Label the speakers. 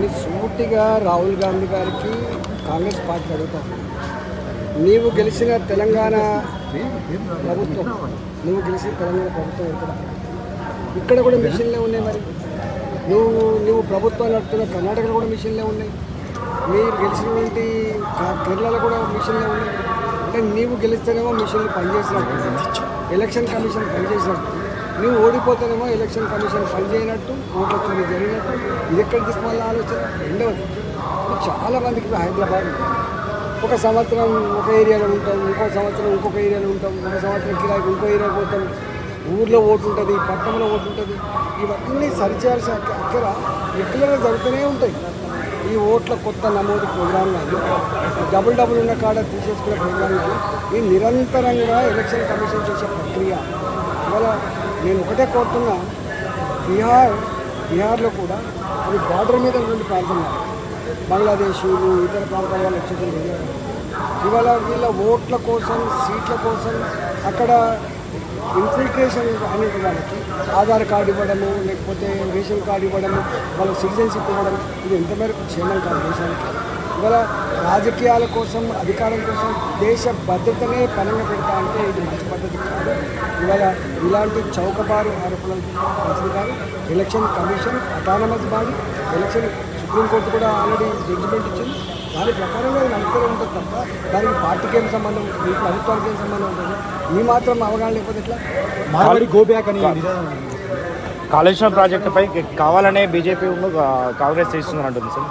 Speaker 1: నేను సూటిగా రాహుల్ గాంధీ గారికి కాంగ్రెస్ పార్టీ అడుగుతాను నీవు గెలిచిన తెలంగాణ ప్రభుత్వం నువ్వు గెలిచిన తెలంగాణ ప్రభుత్వం ఎక్కడ? ఇక్కడ కూడా మిషన్లే ఉన్నాయి మరి. నువ్వు నువ్వు ప్రభుత్వం నడుపుతున్న కర్ణాటకలో కూడా మిషన్లే ఉన్నాయి. మీరు గెలిచినటువంటి కేరళలో కూడా మిషన్లే ఉన్నాయి. అంటే నీవు గెలిస్తేనేమో మిషన్లు పనిచేసినట్టు. Election commission పనిచేసినట్టు. నువ్వు ఓడిపోతేనేమో ఎలక్షన్ కమిషన్ పనిచేయనట్టు ఓట్ల వచ్చింది జరిగినట్టు. ఇది ఎక్కడ దిక్కుమల్ల ఆలోచన? రెండవది చాలా మందికి హైదరాబాద్ ఒక సంవత్సరం ఒక ఏరియాలో ఉంటాం ఇంకో సంవత్సరం ఇంకొక ఏరియాలో ఉంటాం ఒక సంవత్సరం కిరాయికి ఇంకో ఏరియా పోతాం. ఊర్లో ఓటు ఉంటుంది పట్టణంలో ఓటు ఉంటుంది. ఇవన్నీ సరిచేయాల్సిన అక్క- అక్కర రెగ్యులర్గా జరుగుతూనే ఉంటాయి. ఈ ఓట్ల కొత్త నమోదు ప్రోగ్రామ్ కానీ డబుల్ డబుల్ ఉన్న కాడ తీసేసుకునే ప్రోగ్రామ్ కానీ ఈ నిరంతరంగా ఎలక్షన్ కమిషన్ చేసే ప్రక్రియ ఇవాళ నేను ఒకటే కోరుతున్నా బీహార్ బీహార్లో కూడా అది బార్డర్ మీద ఉన్నటువంటి ప్రాంతం బంగ్లాదేశీలు ఇతర ప్రాంతాల వాళ్ళు వచ్చేటువంటి ఇవాళ వీళ్ళ ఓట్ల కోసం సీట్ల కోసం అక్కడ ఇన్ఫిల్ట్రేషన్ అనేది వాళ్ళకి ఆధార్ కార్డు ఇవ్వడము లేకపోతే రేషన్ కార్డు ఇవ్వడము వాళ్ళ సిటిజన్షిప్ ఇవ్వడం ఇది ఎంత క్షేమం కాదు దేశానికి. ఇవాళ రాజకీయాల కోసం అధికారం కోసం దేశ భద్రతనే పనంగా పెడతా అంటే ఇది మంచి పద్ధతి కాదు. ఇవాళ ఇలాంటి చౌకబారు ఆరోపణలు మంచిది కాదు election commission autonomous body election supreme court కూడా ఆల్రెడీ జడ్జిమెంట్ ఇచ్చింది. దాని ప్రకారంగా ఇది అనుకూలం ఉంటుంది తప్ప దానికి పార్టీకి ఏం సంబంధం మీ ప్రభుత్వానికి ఏం సంబంధం ఉంటుంది? మీ మాత్రం అవగాహన లేకపోతే ఇట్లా
Speaker 2: మార్వాడి గోబ్యాక్ అని
Speaker 3: కాళేశ్వరం ప్రాజెక్టుపై కావాలనే బీజేపీ కాంగ్రెస్ చేస్తుందని అంటుంది సార్.